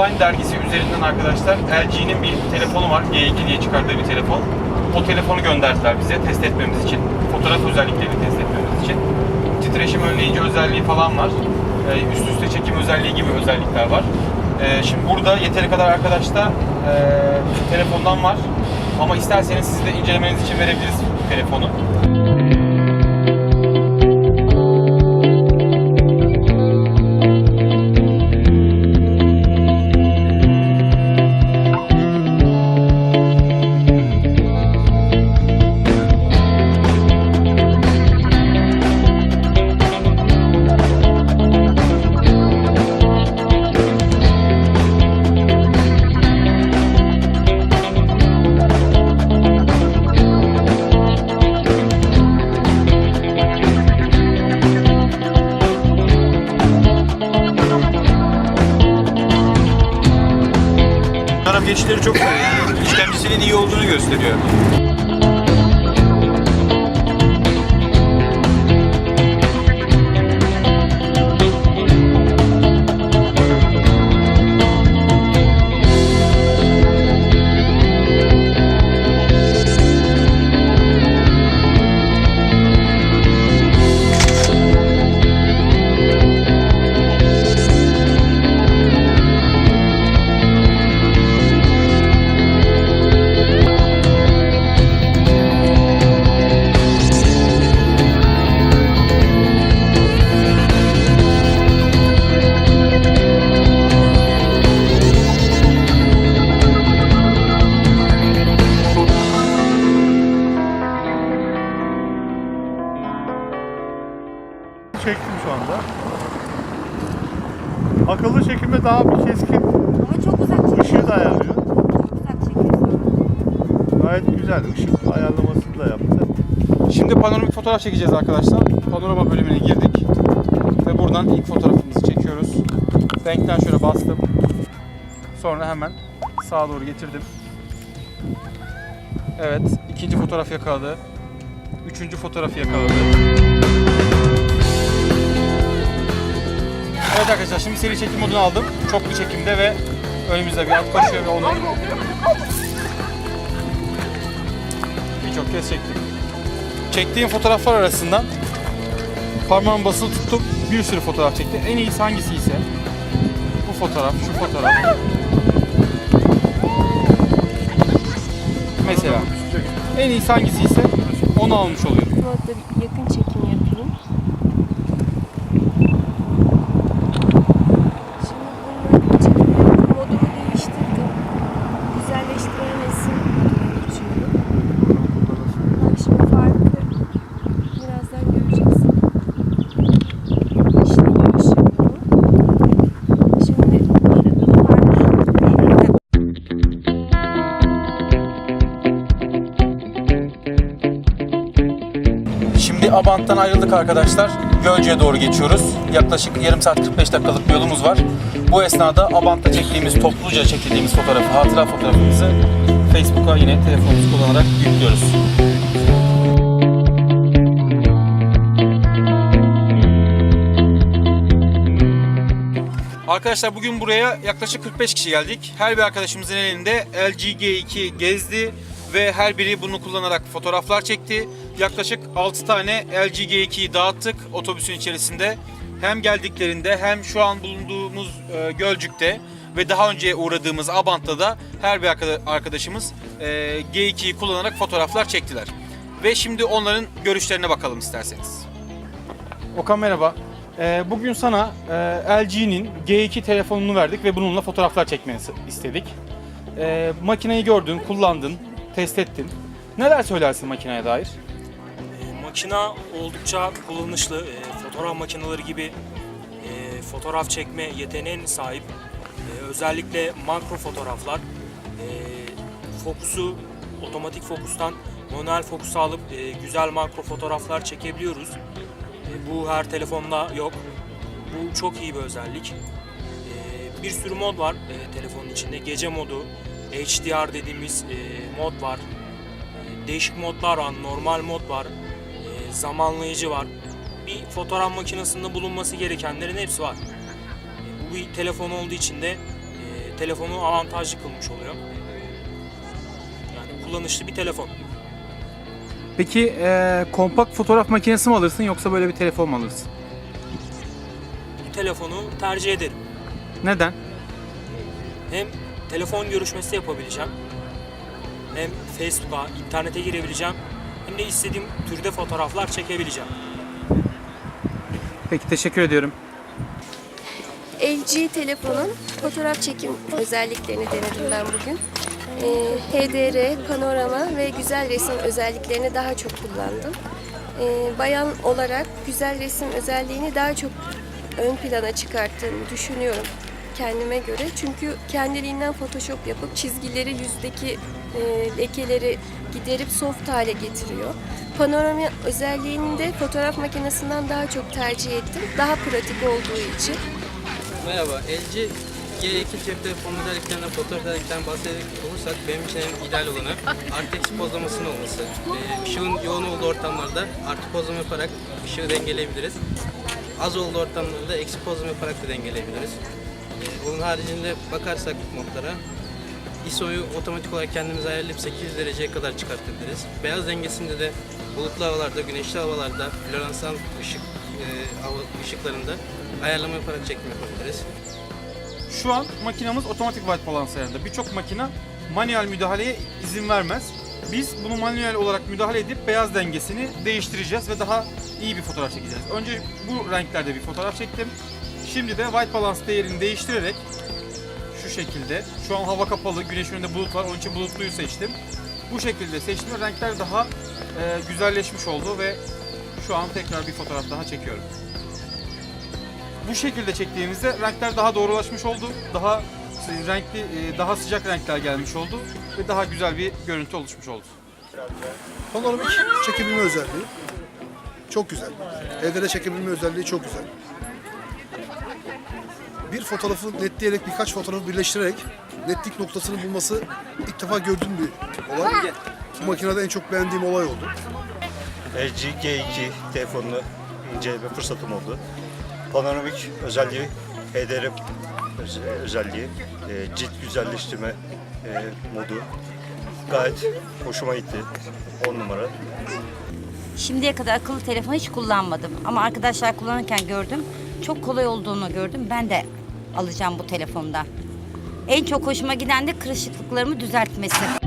Online dergisi üzerinden arkadaşlar LG'nin bir telefonu var. G2 diye çıkardığı bir telefon. O telefonu gönderdiler bize test etmemiz için. Fotoğraf özelliklerini test etmemiz için. Titreşim önleyici özelliği falan var. Ee, üst üste çekim özelliği gibi özellikler var. Ee, şimdi burada yeteri kadar arkadaşta e, telefondan var. Ama isterseniz siz de incelemeniz için verebiliriz telefonu. Fotoğraf geçişleri çok yani işlemcisinin iyi olduğunu gösteriyor. Çektim şu anda. Akıllı çekimde daha bir keskin Ama çok uzak çekiyor. ışığı da ayarlıyor. Çok uzak çekiyor. Gayet güzel. Işık ayarlamasını da yaptı. Şimdi panoramik fotoğraf çekeceğiz arkadaşlar. Panorama bölümüne girdik. Ve buradan ilk fotoğrafımızı çekiyoruz. Renkten şöyle bastım. Sonra hemen sağa doğru getirdim. Evet, ikinci fotoğraf yakaladı. Üçüncü fotoğrafı yakaladı. Evet arkadaşlar şimdi seri çekim modunu aldım. Çok bir çekimde ve önümüzde bir at koşuyor ve onu birçok kez çektim. Çektiğim fotoğraflar arasından parmağım basılı tuttum bir sürü fotoğraf çekti. En iyisi hangisi ise bu fotoğraf, şu fotoğraf. Mesela en iyisi hangisi ise onu almış oluyorum. Modda bir yakın çekim yapayım. Abant'tan ayrıldık arkadaşlar. Gölce'ye doğru geçiyoruz. Yaklaşık yarım saat 45 dakikalık bir yolumuz var. Bu esnada Abant'ta çektiğimiz, topluca çekildiğimiz fotoğrafı, hatıra fotoğrafımızı Facebook'a yine telefonumuzu kullanarak yüklüyoruz. Arkadaşlar bugün buraya yaklaşık 45 kişi geldik. Her bir arkadaşımızın elinde LG G2 gezdi ve her biri bunu kullanarak fotoğraflar çekti. Yaklaşık 6 tane LG G2'yi dağıttık otobüsün içerisinde. Hem geldiklerinde hem şu an bulunduğumuz e, Gölcük'te ve daha önce uğradığımız Abant'ta da her bir arkada- arkadaşımız e, G2'yi kullanarak fotoğraflar çektiler. Ve şimdi onların görüşlerine bakalım isterseniz. Okan merhaba. Ee, bugün sana e, LG'nin G2 telefonunu verdik ve bununla fotoğraflar çekmeni istedik. Ee, makineyi gördün, kullandın, test ettin. Neler söylersin makineye dair? Makina oldukça kullanışlı. E, fotoğraf makineleri gibi e, fotoğraf çekme yeteneğine sahip. E, özellikle makro fotoğraflar. E, fokusu otomatik fokustan manuel fokus alıp e, güzel makro fotoğraflar çekebiliyoruz. E, bu her telefonda yok. Bu çok iyi bir özellik. E, bir sürü mod var e, telefonun içinde. Gece modu, HDR dediğimiz e, mod var. E, değişik modlar var, normal mod var, zamanlayıcı var. Bir fotoğraf makinesinde bulunması gerekenlerin hepsi var. E, bu bir telefon olduğu için de e, telefonu avantajlı kılmış oluyor. Yani kullanışlı bir telefon. Peki eee, kompakt fotoğraf makinesi mi alırsın yoksa böyle bir telefon mu alırsın? Bu telefonu tercih ederim. Neden? Hem telefon görüşmesi yapabileceğim. Hem Facebook'a, internete girebileceğim. Hem de istediğim türde fotoğraflar çekebileceğim. Peki teşekkür ediyorum. LG telefonun fotoğraf çekim özelliklerini denedim ben bugün. Ee, HDR, panorama ve güzel resim özelliklerini daha çok kullandım. Ee, bayan olarak güzel resim özelliğini daha çok ön plana çıkarttığını düşünüyorum kendime göre. Çünkü kendiliğinden Photoshop yapıp çizgileri, yüzdeki e, lekeleri giderip soft hale getiriyor. Panorama özelliğini de fotoğraf makinesinden daha çok tercih ettim. Daha pratik olduğu için. Merhaba, LG G2 cep telefonu özelliklerinden, fotoğraf özelliklerinden bahsedecek olursak benim için en ideal olanı eksi pozlamasının olması. Ee, ışığın yoğun olduğu ortamlarda artı pozlama yaparak ışığı dengeleyebiliriz. Az olduğu ortamlarda eksi pozlama yaparak da dengeleyebiliriz. Ee, onun haricinde bakarsak modlara ISO'yu otomatik olarak kendimiz ayarlayıp 800 dereceye kadar çıkartabiliriz. Beyaz dengesinde de bulutlu havalarda, güneşli havalarda, floresan ışık e, ışıklarında ayarlama yaparak çekim yapabiliriz. Şu an makinamız otomatik white balance ayarında. Birçok makina manuel müdahaleye izin vermez. Biz bunu manuel olarak müdahale edip beyaz dengesini değiştireceğiz ve daha iyi bir fotoğraf çekeceğiz. Önce bu renklerde bir fotoğraf çektim. Şimdi de white balance değerini değiştirerek şu şekilde. Şu an hava kapalı, güneşin önünde bulut var. Onun için bulutluyu seçtim. Bu şekilde seçtim renkler daha e, güzelleşmiş oldu ve şu an tekrar bir fotoğraf daha çekiyorum. Bu şekilde çektiğimizde renkler daha doğrulaşmış oldu. Daha renkli, e, daha sıcak renkler gelmiş oldu ve daha güzel bir görüntü oluşmuş oldu. Panoramik çekebilme özelliği çok güzel. HDR çekebilme özelliği çok güzel. Bir fotoğrafı netleyerek birkaç fotoğrafı birleştirerek netlik noktasını bulması ilk defa gördüğüm bir olay. Bu makinede en çok beğendiğim olay oldu. LG G2 telefonunu inceleme fırsatım oldu. Panoramik özelliği, HDR öz- özelliği, e, cilt güzelleştirme e, modu gayet hoşuma gitti. 10 numara. Şimdiye kadar akıllı telefon hiç kullanmadım ama arkadaşlar kullanırken gördüm. Çok kolay olduğunu gördüm. Ben de alacağım bu telefonda. En çok hoşuma giden de kırışıklıklarımı düzeltmesi.